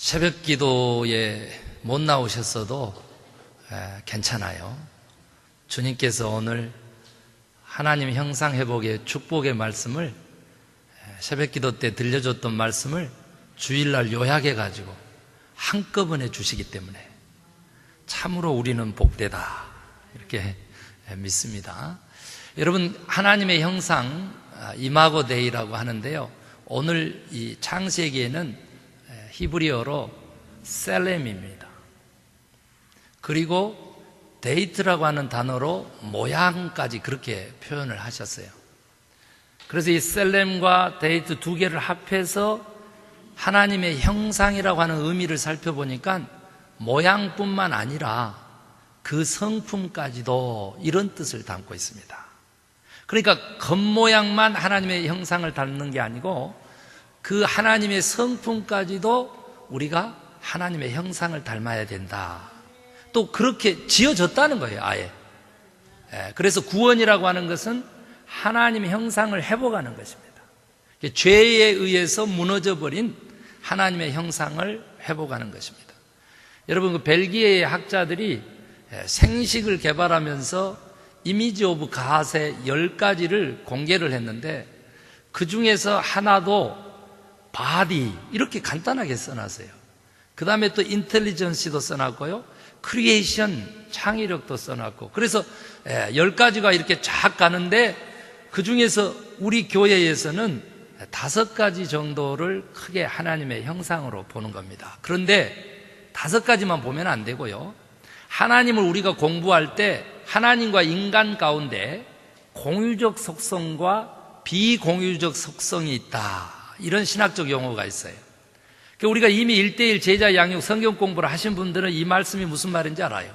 새벽 기도에 못 나오셨어도 에, 괜찮아요. 주님께서 오늘 하나님 형상 회복의 축복의 말씀을 에, 새벽 기도 때 들려줬던 말씀을 주일날 요약해 가지고 한꺼번에 주시기 때문에 참으로 우리는 복되다 이렇게 에, 믿습니다. 여러분 하나님의 형상 아, 이마고 데이라고 하는데요. 오늘 이 창세기에는 에, 히브리어로 셀렘입니다. 그리고 데이트라고 하는 단어로 모양까지 그렇게 표현을 하셨어요. 그래서 이 셀렘과 데이트 두 개를 합해서 하나님의 형상이라고 하는 의미를 살펴보니까 모양뿐만 아니라 그 성품까지도 이런 뜻을 담고 있습니다. 그러니까 겉모양만 하나님의 형상을 닮는 게 아니고 그 하나님의 성품까지도 우리가 하나님의 형상을 닮아야 된다. 또 그렇게 지어졌다는 거예요, 아예. 예, 그래서 구원이라고 하는 것은 하나님의 형상을 회복하는 것입니다. 죄에 의해서 무너져버린 하나님의 형상을 회복하는 것입니다. 여러분, 그 벨기에의 학자들이 예, 생식을 개발하면서 이미지 오브 가세 10가지를 공개를 했는데 그 중에서 하나도 바디 이렇게 간단하게 써놨어요. 그 다음에 또 인텔리전시도 써놨고요. 크리에이션 창의력도 써놨고 그래서 예, 10가지가 이렇게 쫙 가는데 그 중에서 우리 교회에서는 다섯 가지 정도를 크게 하나님의 형상으로 보는 겁니다. 그런데 다섯 가지만 보면 안 되고요. 하나님을 우리가 공부할 때 하나님과 인간 가운데 공유적 속성과 비공유적 속성이 있다. 이런 신학적 용어가 있어요. 그러니까 우리가 이미 일대일 제자 양육 성경 공부를 하신 분들은 이 말씀이 무슨 말인지 알아요.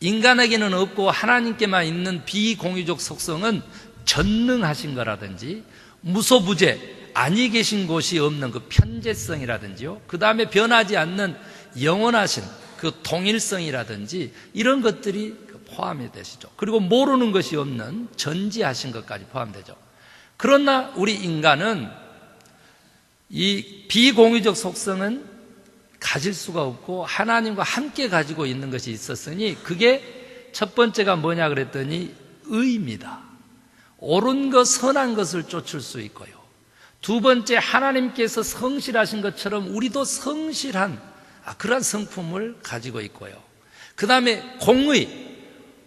인간에게는 없고 하나님께만 있는 비공유적 속성은 전능하신 거라든지 무소부재 아니 계신 곳이 없는 그 편재성이라든지요. 그 다음에 변하지 않는 영원하신 그 동일성이라든지 이런 것들이 포함이 되시죠. 그리고 모르는 것이 없는 전지하신 것까지 포함되죠. 그러나 우리 인간은 이 비공유적 속성은 가질 수가 없고 하나님과 함께 가지고 있는 것이 있었으니 그게 첫 번째가 뭐냐 그랬더니 의입니다. 옳은 것, 선한 것을 쫓을 수 있고요. 두 번째, 하나님께서 성실하신 것처럼 우리도 성실한 아, 그러한 성품을 가지고 있고요. 그 다음에 공의,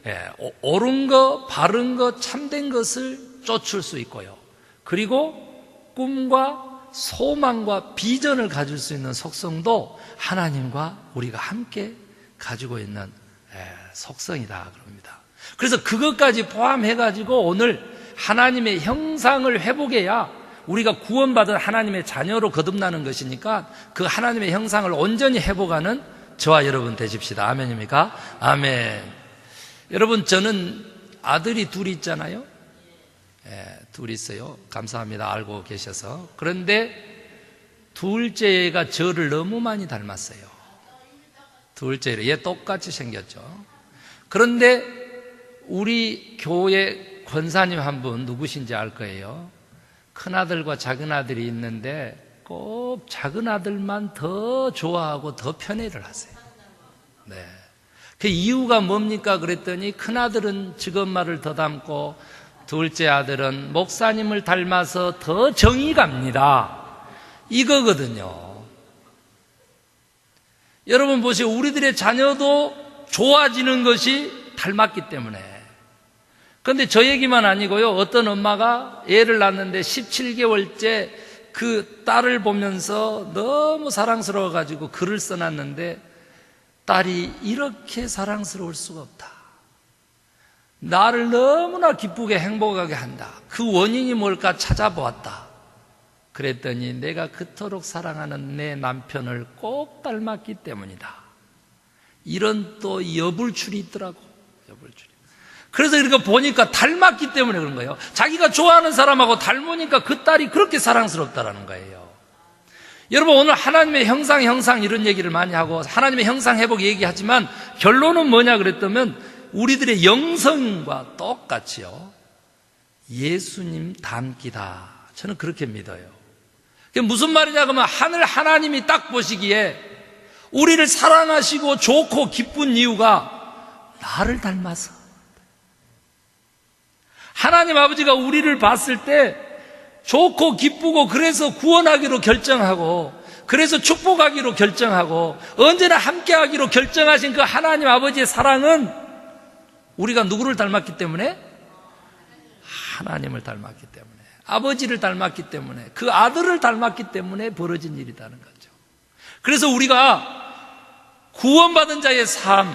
예, 옳은 것, 바른 것, 참된 것을 쫓을 수 있고요. 그리고 꿈과 소망과 비전을 가질 수 있는 속성도 하나님과 우리가 함께 가지고 있는 예, 속성이다 그럽니다. 그래서 그것까지 포함해 가지고 오늘 하나님의 형상을 회복해야 우리가 구원받은 하나님의 자녀로 거듭나는 것이니까 그 하나님의 형상을 온전히 회복하는 저와 여러분 되십시다. 아멘입니까? 아멘. 여러분, 저는 아들이 둘이 있잖아요. 예, 둘 있어요. 감사합니다. 알고 계셔서. 그런데 둘째가 저를 너무 많이 닮았어요. 둘째를. 얘 똑같이 생겼죠. 그런데 우리 교회 권사님 한 분 누구신지 알 거예요. 큰 아들과 작은 아들이 있는데 꼭 작은 아들만 더 좋아하고 더 편애를 하세요. 네. 그 이유가 뭡니까? 그랬더니 큰 아들은 직업말을 더 닮고 둘째 아들은 목사님을 닮아서 더 정이 갑니다. 이거거든요. 여러분 보세요. 우리들의 자녀도 좋아지는 것이 닮았기 때문에. 그런데 저 얘기만 아니고요. 어떤 엄마가 애를 낳는데 17개월째 그 딸을 보면서 너무 사랑스러워가지고 글을 써놨는데 딸이 이렇게 사랑스러울 수가 없다. 나를 너무나 기쁘게 행복하게 한다. 그 원인이 뭘까 찾아보았다. 그랬더니 내가 그토록 사랑하는 내 남편을 꼭 닮았기 때문이다. 이런 또 여불출이 있더라고. 여불출이. 그래서 이렇게 보니까 닮았기 때문에 그런 거예요. 자기가 좋아하는 사람하고 닮으니까 그 딸이 그렇게 사랑스럽다라는 거예요. 여러분 오늘 하나님의 형상 형상 이런 얘기를 많이 하고 하나님의 형상 회복 얘기하지만 결론은 뭐냐 그랬다면 우리들의 영성과 똑같이요. 예수님 닮기다. 저는 그렇게 믿어요. 무슨 말이냐 그러면 하늘 하나님이 딱 보시기에 우리를 사랑하시고 좋고 기쁜 이유가 나를 닮아서 하나님 아버지가 우리를 봤을 때 좋고 기쁘고 그래서 구원하기로 결정하고 그래서 축복하기로 결정하고 언제나 함께하기로 결정하신 그 하나님 아버지의 사랑은 우리가 누구를 닮았기 때문에 하나님을 닮았기 때문에 아버지를 닮았기 때문에 그 아들을 닮았기 때문에 벌어진 일이라는 거죠. 그래서 우리가 구원받은 자의 삶,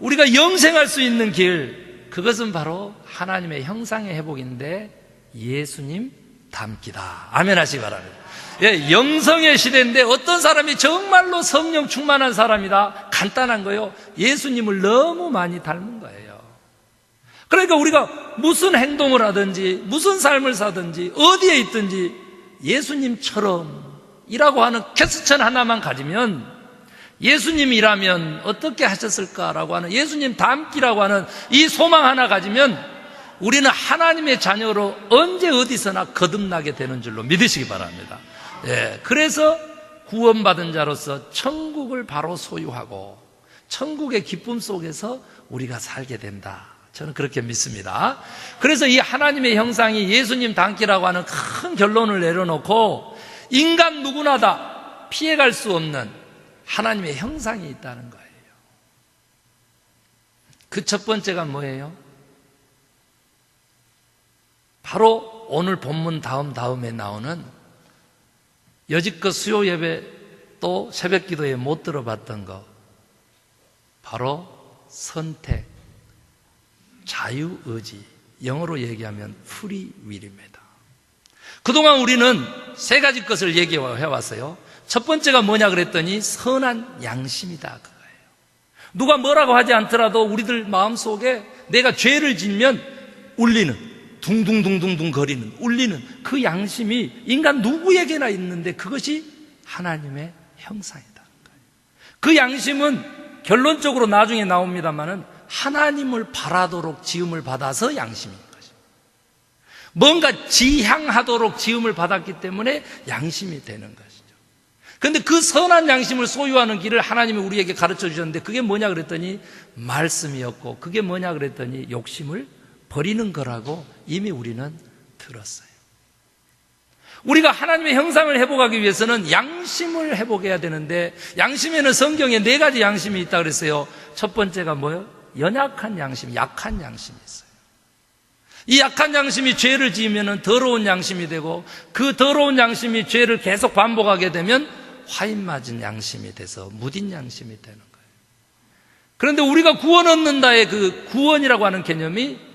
우리가 영생할 수 있는 길, 그것은 바로 하나님의 형상의 회복인데 예수님 닮기다. 아멘 하시기 바랍니다. 예, 영성의 시대인데 어떤 사람이 정말로 성령 충만한 사람이다. 간단한 거요. 예수님을 너무 많이 닮은 거예요. 그러니까 우리가 무슨 행동을 하든지, 무슨 삶을 사든지, 어디에 있든지 예수님처럼 이라고 하는 캐스천 하나만 가지면 예수님이라면 어떻게 하셨을까라고 하는 예수님 닮기라고 하는 이 소망 하나 가지면 우리는 하나님의 자녀로 언제 어디서나 거듭나게 되는 줄로 믿으시기 바랍니다. 예, 그래서 구원받은 자로서 천국을 바로 소유하고 천국의 기쁨 속에서 우리가 살게 된다. 저는 그렇게 믿습니다. 그래서 이 하나님의 형상이 예수님 닮기라고 하는 큰 결론을 내려놓고 인간 누구나 다 피해갈 수 없는 하나님의 형상이 있다는 거예요. 그 첫 번째가 뭐예요? 바로 오늘 본문 다음 다음에 나오는 여지껏 수요 예배 또 새벽 기도에 못 들어봤던 거 바로 선택, 자유의지 영어로 얘기하면 프리 윌입니다. 그동안 우리는 세 가지 것을 얘기해 왔어요. 첫 번째가 뭐냐 그랬더니 선한 양심이다 그거예요. 누가 뭐라고 하지 않더라도 우리들 마음속에 내가 죄를 짓면 울리는 둥둥둥둥둥 거리는 울리는 그 양심이 인간 누구에게나 있는데 그것이 하나님의 형상이다. 그 양심은 결론적으로 나중에 나옵니다만은 하나님을 바라도록 지음을 받아서 양심인 것입니다. 뭔가 지향하도록 지음을 받았기 때문에 양심이 되는 것이죠. 그런데 그 선한 양심을 소유하는 길을 하나님이 우리에게 가르쳐 주셨는데 그게 뭐냐 그랬더니 말씀이었고 그게 뭐냐 그랬더니 욕심을 버리는 거라고 이미 우리는 들었어요. 우리가 하나님의 형상을 회복하기 위해서는 양심을 회복해야 되는데 양심에는 성경에 네 가지 양심이 있다 그랬어요. 첫 번째가 뭐예요? 연약한 양심, 약한 양심이 있어요. 이 약한 양심이 죄를 지으면 더러운 양심이 되고 그 더러운 양심이 죄를 계속 반복하게 되면 화인 맞은 양심이 돼서 무딘 양심이 되는 거예요. 그런데 우리가 구원 얻는다의 그 구원이라고 하는 개념이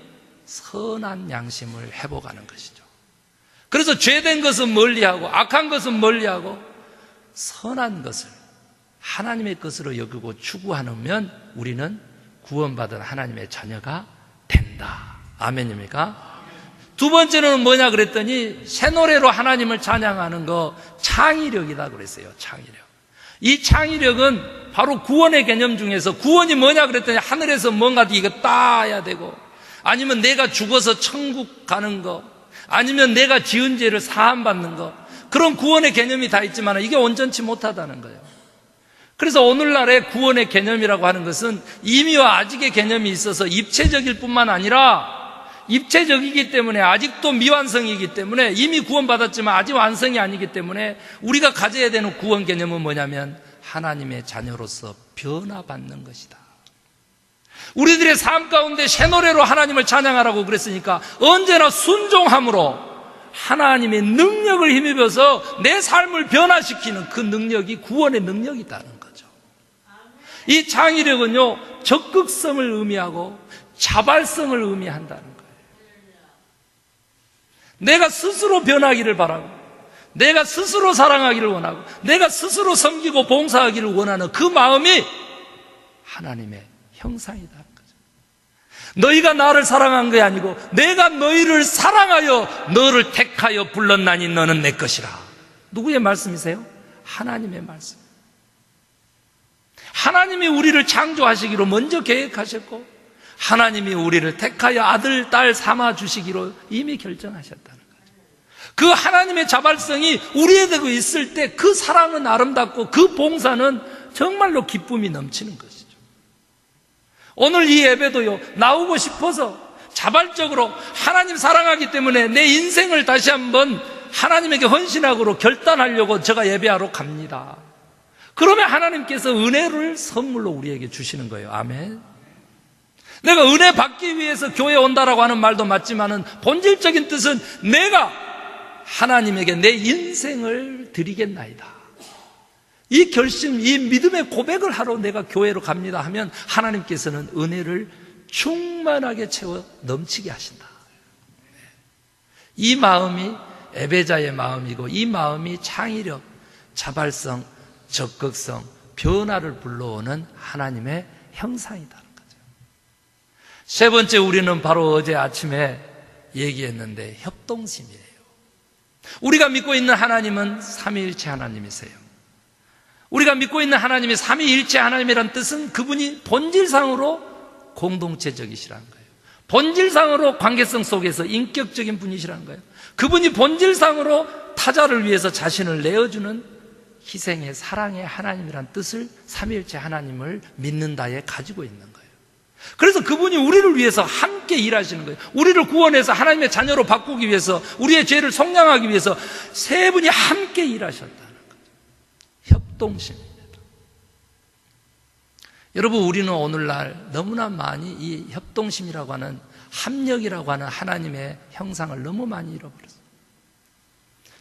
선한 양심을 회복하는 것이죠. 그래서 죄된 것은 멀리하고 악한 것은 멀리하고 선한 것을 하나님의 것으로 여기고 추구하면 우리는 구원받은 하나님의 자녀가 된다. 아멘입니까? 두 번째는 뭐냐 그랬더니 새 노래로 하나님을 찬양하는 거 창의력이다 그랬어요. 창의력. 이 창의력은 바로 구원의 개념 중에서 구원이 뭐냐 그랬더니 하늘에서 뭔가 이거 따야 되고 아니면 내가 죽어서 천국 가는 거 아니면 내가 지은 죄를 사함받는 거 그런 구원의 개념이 다 있지만 이게 온전치 못하다는 거예요. 그래서 오늘날의 구원의 개념이라고 하는 것은 이미와 아직의 개념이 있어서 입체적일 뿐만 아니라 입체적이기 때문에 아직도 미완성이기 때문에 이미 구원받았지만 아직 완성이 아니기 때문에 우리가 가져야 되는 구원 개념은 뭐냐면 하나님의 자녀로서 변화받는 것이다. 우리들의 삶 가운데 새 노래로 하나님을 찬양하라고 그랬으니까 언제나 순종함으로 하나님의 능력을 힘입어서 내 삶을 변화시키는 그 능력이 구원의 능력이다는 거죠. 이 창의력은요, 적극성을 의미하고 자발성을 의미한다는 거예요. 내가 스스로 변하기를 바라고, 내가 스스로 사랑하기를 원하고, 내가 스스로 섬기고 봉사하기를 원하는 그 마음이 하나님의 형상이다. 너희가 나를 사랑한 게 아니고 내가 너희를 사랑하여 너를 택하여 불렀나니 너는 내 것이라. 누구의 말씀이세요? 하나님의 말씀. 하나님이 우리를 창조하시기로 먼저 계획하셨고 하나님이 우리를 택하여 아들, 딸 삼아 주시기로 이미 결정하셨다는 거죠. 그 하나님의 자발성이 우리에게 있을 때 그 사랑은 아름답고 그 봉사는 정말로 기쁨이 넘치는 것이죠. 오늘 이 예배도요, 나오고 싶어서 자발적으로 하나님 사랑하기 때문에 내 인생을 다시 한번 하나님에게 헌신하고 결단하려고 제가 예배하러 갑니다. 그러면 하나님께서 은혜를 선물로 우리에게 주시는 거예요. 아멘. 내가 은혜 받기 위해서 교회 온다라고 하는 말도 맞지만은 본질적인 뜻은 내가 하나님에게 내 인생을 드리겠나이다. 이 결심, 이 믿음의 고백을 하러 내가 교회로 갑니다 하면 하나님께서는 은혜를 충만하게 채워 넘치게 하신다. 이 마음이 에베자의 마음이고 이 마음이 창의력, 자발성, 적극성, 변화를 불러오는 하나님의 형상이다는 거죠. 세 번째 우리는 바로 어제 아침에 얘기했는데 협동심이에요. 우리가 믿고 있는 하나님은 삼위일체 하나님이세요. 우리가 믿고 있는 하나님이 삼위일체 하나님이란 뜻은 그분이 본질상으로 공동체적이시라는 거예요. 본질상으로 관계성 속에서 인격적인 분이시라는 거예요. 그분이 본질상으로 타자를 위해서 자신을 내어주는 희생의 사랑의 하나님이란 뜻을 삼위일체 하나님을 믿는다에 가지고 있는 거예요. 그래서 그분이 우리를 위해서 함께 일하시는 거예요. 우리를 구원해서 하나님의 자녀로 바꾸기 위해서 우리의 죄를 속량하기 위해서 세 분이 함께 일하셨다는 거죠. 협동심입니다. 여러분 우리는 오늘날 너무나 많이 이 협동심이라고 하는 합력이라고 하는 하나님의 형상을 너무 많이 잃어버렸어요.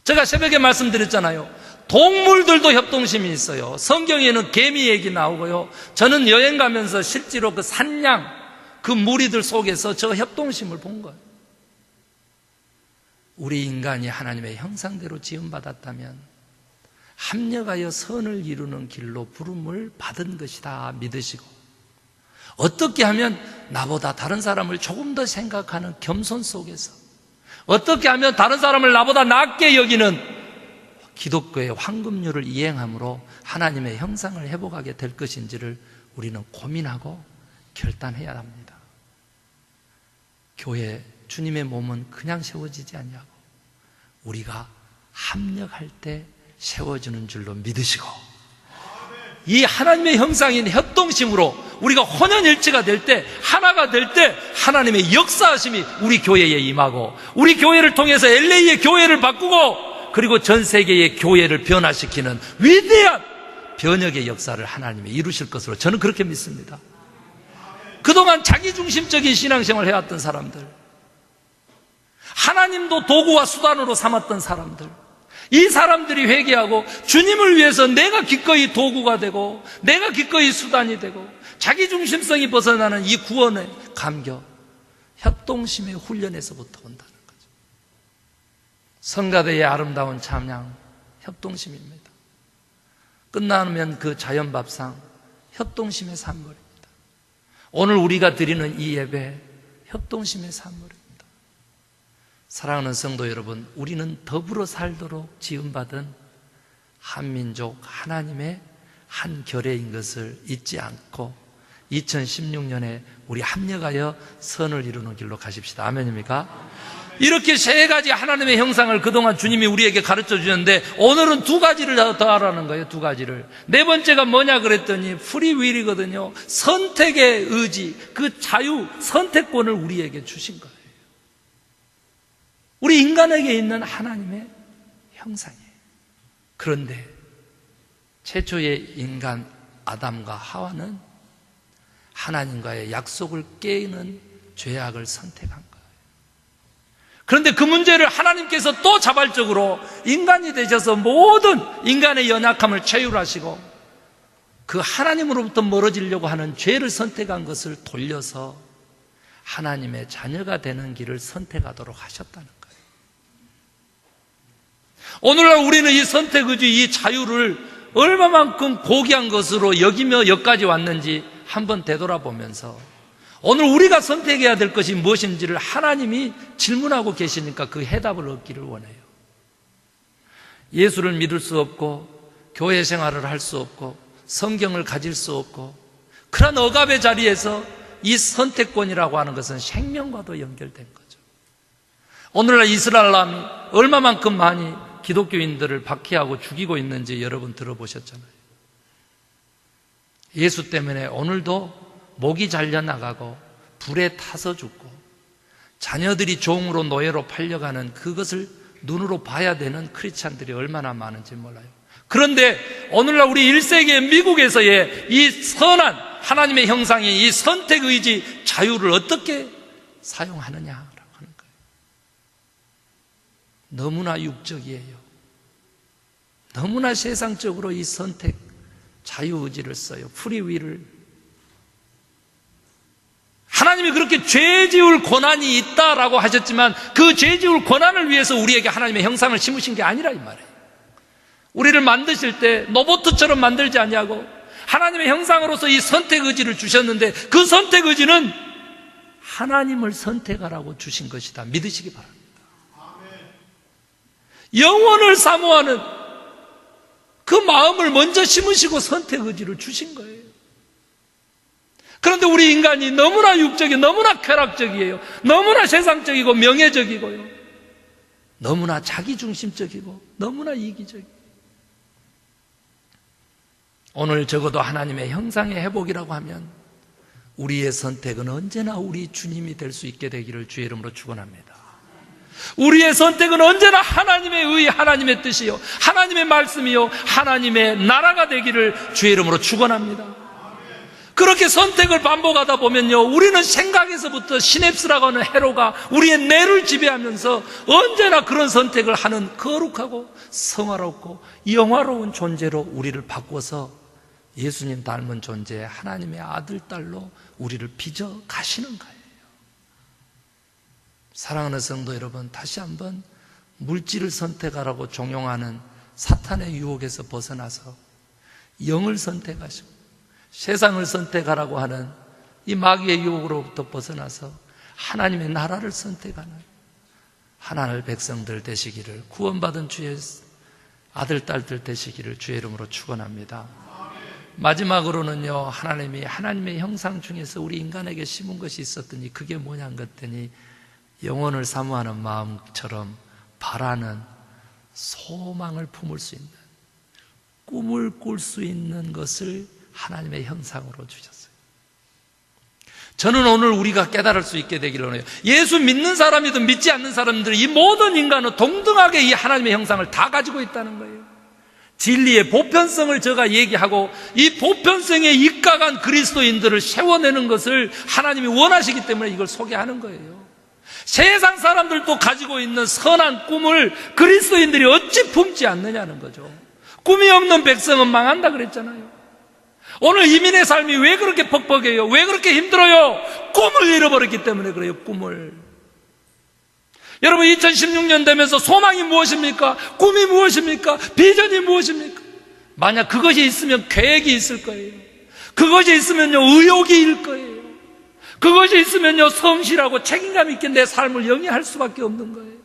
제가 새벽에 말씀드렸잖아요. 동물들도 협동심이 있어요. 성경에는 개미 얘기 나오고요. 저는 여행 가면서 실제로 그 산양, 그 무리들 속에서 저 협동심을 본 거예요. 우리 인간이 하나님의 형상대로 지음받았다면 합력하여 선을 이루는 길로 부름을 받은 것이다 믿으시고 어떻게 하면 나보다 다른 사람을 조금 더 생각하는 겸손 속에서 어떻게 하면 다른 사람을 나보다 낮게 여기는 기독교의 황금률을 이행함으로 하나님의 형상을 회복하게 될 것인지를 우리는 고민하고 결단해야 합니다. 교회 주님의 몸은 그냥 세워지지 않냐고 우리가 합력할 때 세워주는 줄로 믿으시고 이 하나님의 형상인 협동심으로 우리가 혼연일체가 될 때 하나가 될 때 하나님의 역사하심이 우리 교회에 임하고 우리 교회를 통해서 LA의 교회를 바꾸고 그리고 전 세계의 교회를 변화시키는 위대한 변혁의 역사를 하나님이 이루실 것으로 저는 그렇게 믿습니다. 그동안 자기중심적인 신앙생활을 해왔던 사람들 하나님도 도구와 수단으로 삼았던 사람들 이 사람들이 회개하고 주님을 위해서 내가 기꺼이 도구가 되고 내가 기꺼이 수단이 되고 자기 중심성이 벗어나는 이 구원의 감격, 협동심의 훈련에서부터 온다는 거죠. 성가대의 아름다운 참양, 협동심입니다. 끝나면 그 자연밥상, 협동심의 산물입니다. 오늘 우리가 드리는 이 예배, 협동심의 산물입니다. 사랑하는 성도 여러분, 우리는 더불어 살도록 지음받은 한민족 하나님의 한 결의인 것을 잊지 않고 2016년에 우리 합력하여 선을 이루는 길로 가십시다. 아멘입니까? 이렇게 세 가지 하나님의 형상을 그동안 주님이 우리에게 가르쳐 주셨는데 오늘은 두 가지를 더 하라는 거예요. 두 가지를. 네 번째가 뭐냐 그랬더니 프리윌이거든요. 선택의 의지, 그 자유, 선택권을 우리에게 주신 거예요. 우리 인간에게 있는 하나님의 형상이에요. 그런데 최초의 인간 아담과 하와는 하나님과의 약속을 깨는 죄악을 선택한 거예요. 그런데 그 문제를 하나님께서 또 자발적으로 인간이 되셔서 모든 인간의 연약함을 체휼하시고 그 하나님으로부터 멀어지려고 하는 죄를 선택한 것을 돌려서 하나님의 자녀가 되는 길을 선택하도록 하셨다는 거예요. 오늘날 우리는 이 선택의지, 이 자유를 얼마만큼 고귀한 것으로 여기며 여기까지 왔는지 한번 되돌아보면서 오늘 우리가 선택해야 될 것이 무엇인지를 하나님이 질문하고 계시니까 그 해답을 얻기를 원해요. 예수를 믿을 수 없고 교회 생활을 할 수 없고 성경을 가질 수 없고 그런 억압의 자리에서 이 선택권이라고 하는 것은 생명과도 연결된 거죠. 오늘날 이스라엘 남이 얼마만큼 많이 기독교인들을 박해하고 죽이고 있는지 여러분 들어보셨잖아요. 예수 때문에 오늘도 목이 잘려나가고 불에 타서 죽고 자녀들이 종으로 노예로 팔려가는 그것을 눈으로 봐야 되는 크리스찬들이 얼마나 많은지 몰라요. 그런데 오늘날 우리 1세기 미국에서의 이 선한 하나님의 형상인 이 선택 의지 자유를 어떻게 거예요. 너무나 육적이에요. 너무나 세상적으로 이 선택 자유 의지를 써요. 프리위를 하나님이 그렇게 죄 지을 권한이 있다라고 하셨지만 그 죄 지을 권한을 위해서 우리에게 하나님의 형상을 심으신 게 아니라 이 말이에요. 우리를 만드실 때 로봇처럼 만들지 아니하고 하나님의 형상으로서 이 선택 의지를 주셨는데 그 선택 의지는 하나님을 선택하라고 주신 것이다. 믿으시기 바랍니다. 영원을 사모하는 그 마음을 먼저 심으시고 선택 의지를 주신 거예요. 그런데 우리 인간이 너무나 육적이 너무나 쾌락적이에요. 너무나 세상적이고 명예적이고요. 너무나 자기중심적이고 너무나 이기적이에요. 오늘 적어도 하나님의 형상의 회복이라고 하면 우리의 선택은 언제나 우리 주님이 될 수 있게 되기를 주의 이름으로 축원합니다. 우리의 선택은 언제나 하나님의 의, 하나님의 뜻이요, 하나님의 말씀이요, 하나님의 나라가 되기를 주의 이름으로 축원합니다. 그렇게 선택을 반복하다 보면요, 우리는 생각에서부터 시냅스라고 하는 회로가 우리의 뇌를 지배하면서 언제나 그런 선택을 하는 거룩하고 성화롭고 영화로운 존재로 우리를 바꿔서 예수님 닮은 존재, 하나님의 아들, 딸로 우리를 빚어 가시는 거예요. 사랑하는 성도 여러분, 다시 한번 물질을 선택하라고 종용하는 사탄의 유혹에서 벗어나서 영을 선택하시고 세상을 선택하라고 하는 이 마귀의 유혹으로부터 벗어나서 하나님의 나라를 선택하는 하나님 백성들 되시기를 구원받은 주의 아들 딸들 되시기를 주의 이름으로 축원합니다. 마지막으로는요 하나님이 하나님의 형상 중에서 우리 인간에게 심은 것이 있었더니 그게 뭐냐 했더니 영혼을 사모하는 마음처럼 바라는 소망을 품을 수 있는 꿈을 꿀 수 있는 것을 하나님의 형상으로 주셨어요. 저는 오늘 우리가 깨달을 수 있게 되기를 원해요. 예수 믿는 사람이든 믿지 않는 사람들, 이 모든 인간은 동등하게 이 하나님의 형상을 다 가지고 있다는 거예요. 진리의 보편성을 제가 얘기하고 이 보편성에 입각한 그리스도인들을 세워내는 것을 하나님이 원하시기 때문에 이걸 소개하는 거예요. 세상 사람들도 가지고 있는 선한 꿈을 그리스도인들이 어찌 품지 않느냐는 거죠. 꿈이 없는 백성은 망한다 그랬잖아요. 오늘 이민의 삶이 왜 그렇게 퍽퍽해요? 왜 그렇게 힘들어요? 꿈을 잃어버렸기 때문에 그래요, 꿈을. 여러분, 2016년 되면서 소망이 무엇입니까? 꿈이 무엇입니까? 비전이 무엇입니까? 만약 그것이 있으면 계획이 있을 거예요. 그것이 있으면요, 의욕이 일 거예요. 그것이 있으면요, 성실하고 책임감 있게 내 삶을 영위할 수밖에 없는 거예요.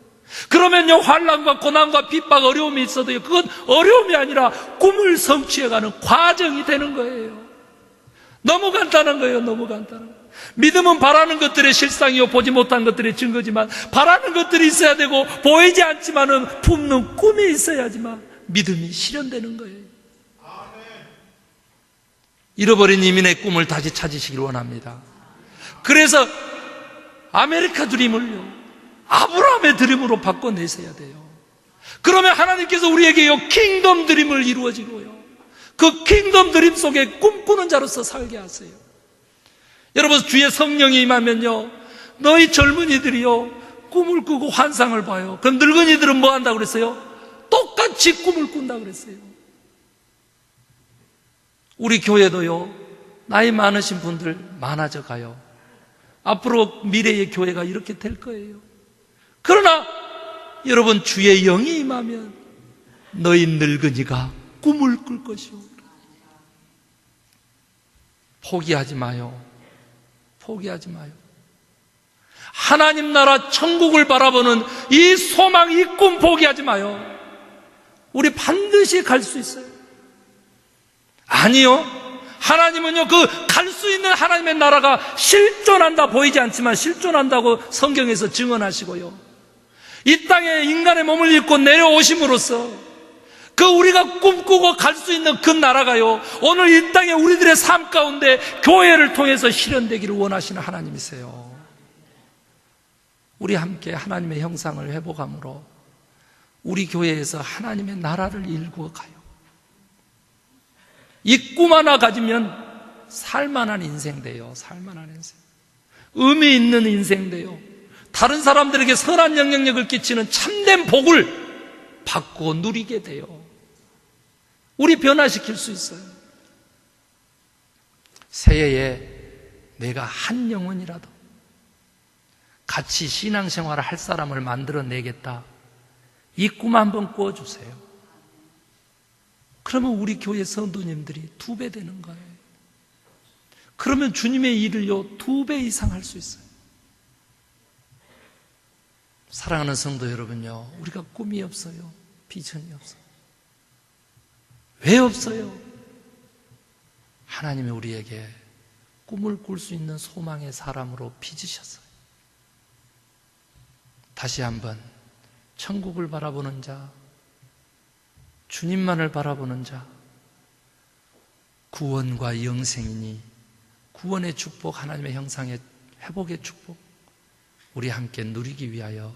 그러면요, 환란과 고난과 핍박, 어려움이 있어도요, 그건 어려움이 아니라 꿈을 성취해가는 과정이 되는 거예요. 너무 간단한 거예요, 너무 간단한 거예요. 믿음은 바라는 것들의 실상이요, 보지 못한 것들의 증거지만, 바라는 것들이 있어야 되고, 보이지 않지만은 품는 꿈이 있어야지만, 믿음이 실현되는 거예요. 잃어버린 이민의 꿈을 다시 찾으시길 원합니다. 그래서 아메리카 드림을요, 아브라함의 드림으로 바꿔내셔야 돼요. 그러면 하나님께서 우리에게 요, 킹덤 드림을 이루어지고요. 그 킹덤 드림 속에 꿈꾸는 자로서 살게 하세요. 여러분, 주의 성령이 임하면요, 너희 젊은이들이요, 꿈을 꾸고 환상을 봐요. 그럼 늙은이들은 뭐 한다고 그랬어요? 똑같이 꿈을 꾼다 그랬어요. 우리 교회도요, 나이 많으신 분들 많아져 가요. 앞으로 미래의 교회가 이렇게 될 거예요. 그러나 여러분 주의 영이 임하면 너희 늙은이가 꿈을 꿀 것이오. 포기하지 마요. 포기하지 마요. 하나님 나라 천국을 바라보는 이 소망, 이 꿈 포기하지 마요. 우리 반드시 갈 수 있어요. 아니요. 하나님은요, 그 갈 수 있는 하나님의 나라가 실존한다 보이지 않지만 실존한다고 성경에서 증언하시고요. 이 땅에 인간의 몸을 입고 내려오심으로써 그 우리가 꿈꾸고 갈 수 있는 그 나라가요. 오늘 이 땅에 우리들의 삶 가운데 교회를 통해서 실현되기를 원하시는 하나님이세요. 우리 함께 하나님의 형상을 회복함으로 우리 교회에서 하나님의 나라를 일구어 가요. 이 꿈 하나 가지면 살만한 인생 돼요. 살만한 인생. 의미 있는 인생 돼요. 다른 사람들에게 선한 영향력을 끼치는 참된 복을 받고 누리게 돼요. 우리 변화시킬 수 있어요. 새해에 내가 한 영혼이라도 같이 신앙생활을 할 사람을 만들어내겠다. 이 꿈 한번 꾸어주세요. 그러면 우리 교회 성도님들이 두 배 되는 거예요. 그러면 주님의 일을요, 두 배 이상 할 수 있어요. 사랑하는 성도 여러분요, 우리가 꿈이 없어요. 비전이 없어요. 왜 없어요? 하나님이 우리에게 꿈을 꿀 수 있는 소망의 사람으로 빚으셨어요. 다시 한번 천국을 바라보는 자, 주님만을 바라보는 자, 구원과 영생이니 구원의 축복, 하나님의 형상의 회복의 축복, 우리 함께 누리기 위하여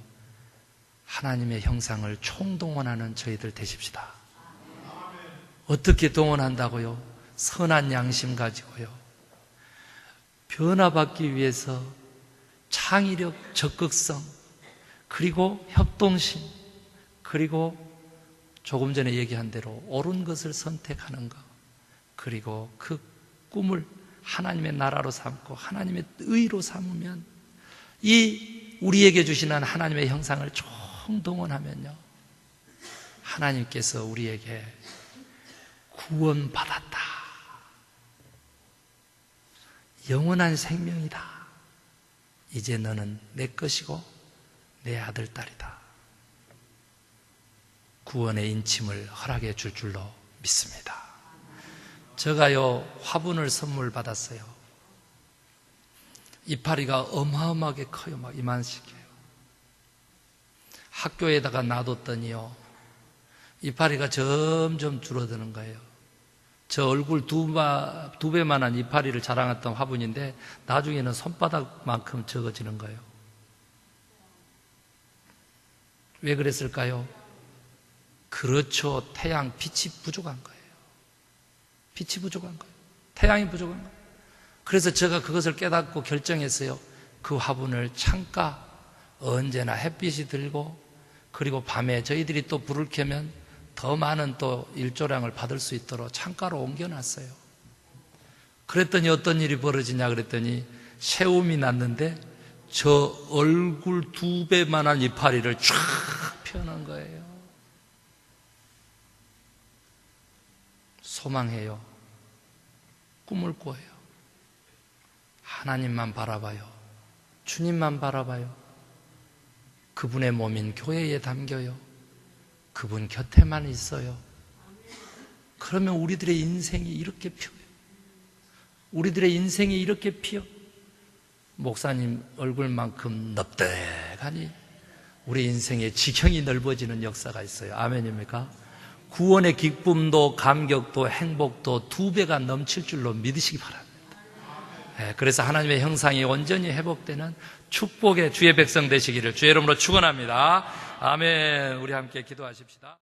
하나님의 형상을 총동원하는 저희들 되십시다. 어떻게 동원한다고요? 선한 양심 가지고요. 변화받기 위해서 창의력, 적극성, 그리고 협동심, 그리고 조금 전에 얘기한 대로 옳은 것을 선택하는 것, 그리고 그 꿈을 하나님의 나라로 삼고 하나님의 의로 삼으면 이 우리에게 주시는 하나님의 형상을 총동원하면요. 하나님께서 우리에게 구원받았다. 영원한 생명이다. 이제 너는 내 것이고 내 아들, 딸이다. 구원의 인침을 허락해 줄 줄로 믿습니다. 제가요, 화분을 선물 받았어요. 이파리가 어마어마하게 커요. 막 이만씩해요. 학교에다가 놔뒀더니요. 이파리가 점점 줄어드는 거예요. 저 얼굴 두, 바, 두 배만한 이파리를 자랑했던 화분인데 나중에는 손바닥만큼 적어지는 거예요. 왜 그랬을까요? 그렇죠. 태양 빛이 부족한 거예요. 빛이 부족한 거예요. 태양이 부족한 거예요. 그래서 제가 그것을 깨닫고 결정했어요. 그 화분을 창가 언제나 햇빛이 들고 그리고 밤에 저희들이 또 불을 켜면 더 많은 또 일조량을 받을 수 있도록 창가로 옮겨놨어요. 그랬더니 어떤 일이 벌어지냐 그랬더니 새움이 났는데 저 얼굴 두 배만한 이파리를 쫙 펴는 거예요. 소망해요. 꿈을 꿔요. 하나님만 바라봐요. 주님만 바라봐요. 그분의 몸인 교회에 담겨요. 그분 곁에만 있어요. 그러면 우리들의 인생이 이렇게 피어요. 우리들의 인생이 이렇게 피어. 목사님 얼굴만큼 넙대하니 우리 인생의 지형이 넓어지는 역사가 있어요. 아멘입니까? 구원의 기쁨도 감격도 행복도 두 배가 넘칠 줄로 믿으시기 바랍니다. 예, 그래서 하나님의 형상이 온전히 회복되는 축복의 주의 백성 되시기를 주의 이름으로 축원합니다. 아멘. 우리 함께 기도하십시다.